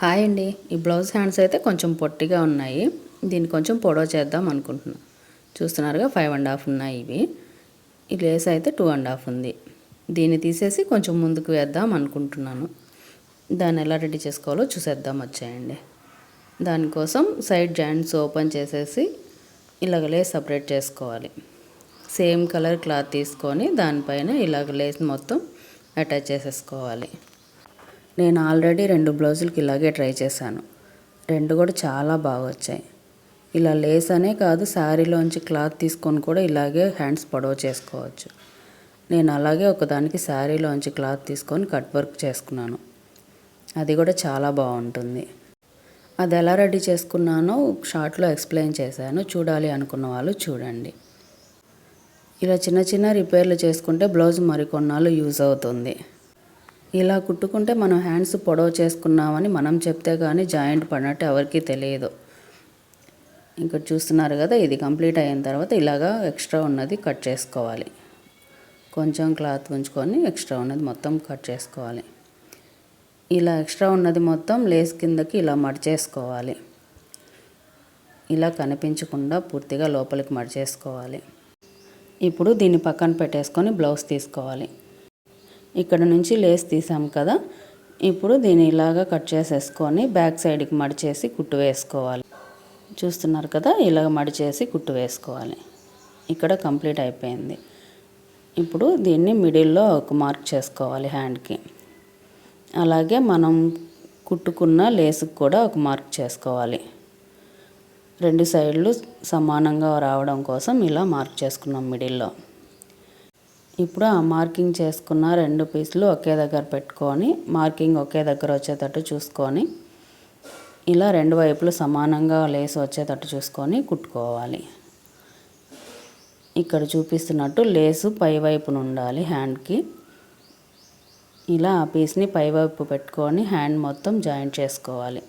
Hi అండి. ఈ blouse hands అయితే కొంచెం పొట్టిగా ఉన్నాయి. దీన్ని కొంచెం పొడవ చేద్దాం అనుకుంటున్నాను చూస్తున్నారుగా ఫైవ్ అండ్ హాఫ్ ఉన్నాయి ఇవి. ఈ లేస్ అయితే టూ అండ్ హాఫ్ ఉంది. దీన్ని తీసేసి కొంచెం ముందుకు వేద్దాం అనుకుంటున్నాను. దాన్ని ఎలా రెడీ చేసుకోవాలో చూసేద్దాం వచ్చాయండి. దానికోసం సైడ్ జాయింట్స్ ఓపెన్ చేసేసి ఇలాగ లేస్ సపరేట్ చేసుకోవాలి. సేమ్ కలర్ క్లాత్ తీసుకొని దానిపైన ఇలాగ లేస్ మొత్తం అటాచ్ చేసేసుకోవాలి. నేను ఆల్రెడీ రెండు బ్లౌజులకి ఇలాగే ట్రై చేశాను. రెండు కూడా చాలా బాగా వచ్చాయి. ఇలా లేస్ అనే కాదు శారీలోంచి క్లాత్ తీసుకొని కూడా ఇలాగే హ్యాండ్స్ పొడవు చేసుకోవచ్చు. నేను అలాగే ఒకదానికి శారీలోంచి క్లాత్ తీసుకొని కట్ వర్క్ చేసుకున్నాను. అది కూడా చాలా బాగుంటుంది. అది ఎలా రెడీ చేసుకున్నానో షార్ట్లో ఎక్స్ప్లెయిన్ చేశాను. చూడాలి అనుకున్న వాళ్ళు చూడండి. ఇలా చిన్న చిన్న రిపేర్లు చేసుకుంటే బ్లౌజ్ మరికొన్నాళ్ళు యూజ్ అవుతుంది. ఇలా కుట్టుకుంటే మనం హ్యాండ్స్ పొడవు చేసుకున్నామని మనం చెప్తే కానీ జాయింట్ పడినట్టు ఎవరికీ తెలియదు. ఇంకా చూస్తున్నారు కదా ఇది కంప్లీట్ అయిన తర్వాత ఇలాగా ఎక్స్ట్రా ఉన్నది కట్ చేసుకోవాలి. కొంచెం క్లాత్ ఉంచుకొని ఎక్స్ట్రా ఉన్నది మొత్తం కట్ చేసుకోవాలి. ఇలా ఎక్స్ట్రా ఉన్నది మొత్తం లేస్ కిందకి ఇలా మడిచేసుకోవాలి ఇలా కనిపించకుండా పూర్తిగా లోపలికి మడిచేసుకోవాలి ఇప్పుడు దీన్ని పక్కన పెట్టేసుకొని బ్లౌజ్ తీసుకోవాలి. ఇక్కడ నుంచి లేస్ తీసాం కదా. ఇప్పుడు దీన్ని ఇలాగా కట్ చేసేసుకొని బ్యాక్ సైడ్కి మడిచేసి కుట్టు వేసుకోవాలి. చూస్తున్నారు కదా ఇలాగ మడిచేసి కుట్టు వేసుకోవాలి. ఇక్కడ కంప్లీట్ అయిపోయింది. ఇప్పుడు దీన్ని మిడిల్లో ఒక మార్క్ చేసుకోవాలి హ్యాండ్కి. అలాగే మనం కుట్టుకున్న లేసుకు కూడా ఒక మార్క్ చేసుకోవాలి. రెండు సైడ్లు సమానంగా రావడం కోసం ఇలా మార్క్ చేసుకున్నాం మిడిల్లో. ఇప్పుడు ఆ మార్కింగ్ చేసుకున్న రెండు పీసులు ఒకే దగ్గర పెట్టుకొని మార్కింగ్ ఒకే దగ్గర వచ్చేటట్టు చూసుకొని ఇలా రెండు వైపులు సమానంగా లేస్ వచ్చేటట్టు చూసుకొని కుట్టుకోవాలి. ఇక్కడ చూపిస్తున్నట్టు లేసు పైవైపున ఉండాలి హ్యాండ్కి. ఇలా ఆ పీస్ని పైవైపు పెట్టుకొని హ్యాండ్ మొత్తం జాయింట్ చేసుకోవాలి.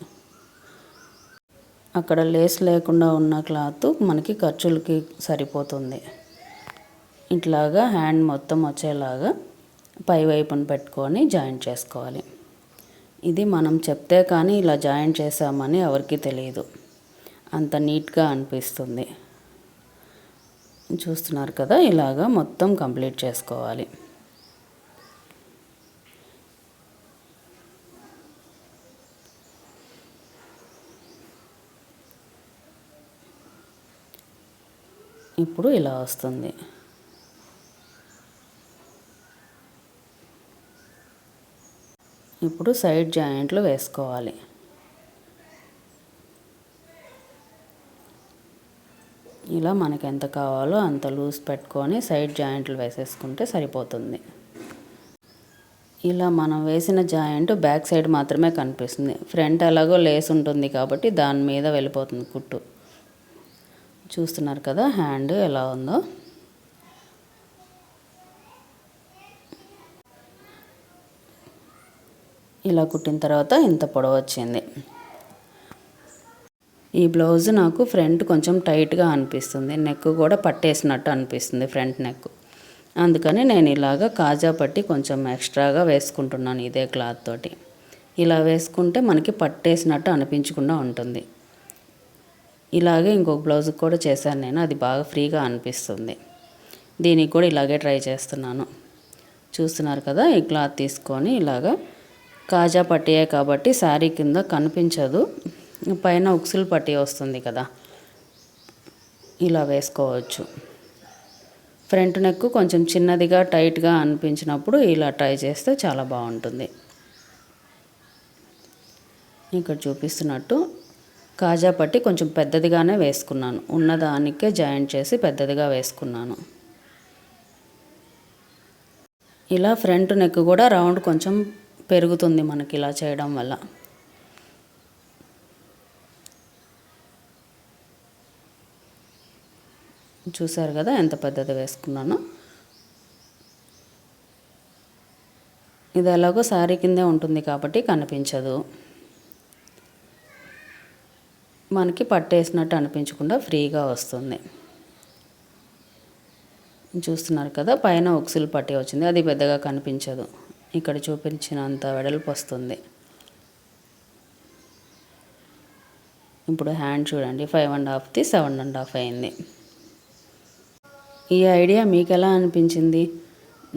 అక్కడ లేస్ లేకుండా ఉన్న క్లాత్ మనకి ఖర్చులకి సరిపోతుంది. ఇట్లాగా హ్యాండ్ మొత్తం వచ్చేలాగా పై వైపున పెట్టుకొని జాయింట్ చేసుకోవాలి. ఇది మనం చెప్తే కానీ ఇలా జాయింట్ చేసామని ఎవరికి తెలియదు. అంత నీట్గా అనిపిస్తుంది. చూస్తున్నారు కదా ఇలాగా మొత్తం కంప్లీట్ చేసుకోవాలి. ఇప్పుడు ఇలా వస్తుంది. ఇప్పుడు సైడ్ జాయింట్లు వేసుకోవాలి. ఇలా మనకి ఎంత కావాలో అంత లూజ్ పెట్టుకొని సైడ్ జాయింట్లు వేసేసుకుంటే సరిపోతుంది. ఇలా మనం వేసిన జాయింట్ బ్యాక్ సైడ్ మాత్రమే కనిపిస్తుంది. ఫ్రంట్ ఎలాగో లేస్ ఉంటుంది కాబట్టి దాని మీద వెళ్ళిపోతుంది కుట్టు. చూస్తున్నారు కదా హ్యాండ్ ఎలా ఉందో? ఇలా కుట్టిన తర్వాత ఇంత పొడవు వచ్చింది. ఈ బ్లౌజ్ నాకు ఫ్రంట్ కొంచెం టైట్గా అనిపిస్తుంది. నెక్ కూడా పట్టేసినట్టు అనిపిస్తుంది ఫ్రంట్ నెక్. అందుకని నేను ఇలాగ కాజా పట్టి కొంచెం ఎక్స్ట్రాగా వేసుకుంటున్నాను ఇదే క్లాత్ తోటి. ఇలా వేసుకుంటే మనకి పట్టేసినట్టు అనిపించకుండా ఉంటుంది. ఇలాగే ఇంకొక బ్లౌజ్ కూడా చేశాను నేను. అది బాగా ఫ్రీగా అనిపిస్తుంది. దీనికి కూడా ఇలాగే ట్రై చేస్తున్నాను. చూస్తున్నారు కదా ఈ క్లాత్ తీసుకొని ఇలాగా కాజా పట్టియే కాబట్టి శారీ కింద కనిపించదు. పైన ఉక్సులు పట్టి వస్తుంది కదా. ఇలా వేసుకోవచ్చు. ఫ్రంట్ నెక్ కొంచెం చిన్నదిగా టైట్గా అనిపించినప్పుడు ఇలా ట్రై చేస్తే చాలా బాగుంటుంది. ఇక్కడ చూపిస్తున్నట్టు కాజా పట్టి కొంచెం పెద్దదిగానే వేసుకున్నాను. ఉన్నదానికే జాయింట్ చేసి పెద్దదిగా వేసుకున్నాను. ఇలా ఫ్రంట్ నెక్ కూడా రౌండ్ కొంచెం పెరుగుతుంది మనకి ఇలా చేయడం వల్ల. చూసారు కదా ఎంత పెద్దది వేసుకున్నానో. ఇది ఎలాగో శారీ కిందే ఉంటుంది కాబట్టి కనిపించదు. మనకి పట్టేసినట్టు అనిపించకుండా ఫ్రీగా వస్తుంది. చూస్తున్నారు కదా పైన ఉక్సులు పట్టి వచ్చింది. అది పెద్దగా కనిపించదు. ఇక్కడ చూపించినంత వెడల్పు వస్తుంది. ఇప్పుడు హ్యాండ్ చూడండి ఫైవ్ అండ్ హాఫ్ది సెవెన్ అండ్ హాఫ్ అయింది. ఈ ఐడియా మీకు ఎలా అనిపించింది?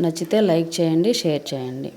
నచ్చితే లైక్ చేయండి షేర్ చేయండి.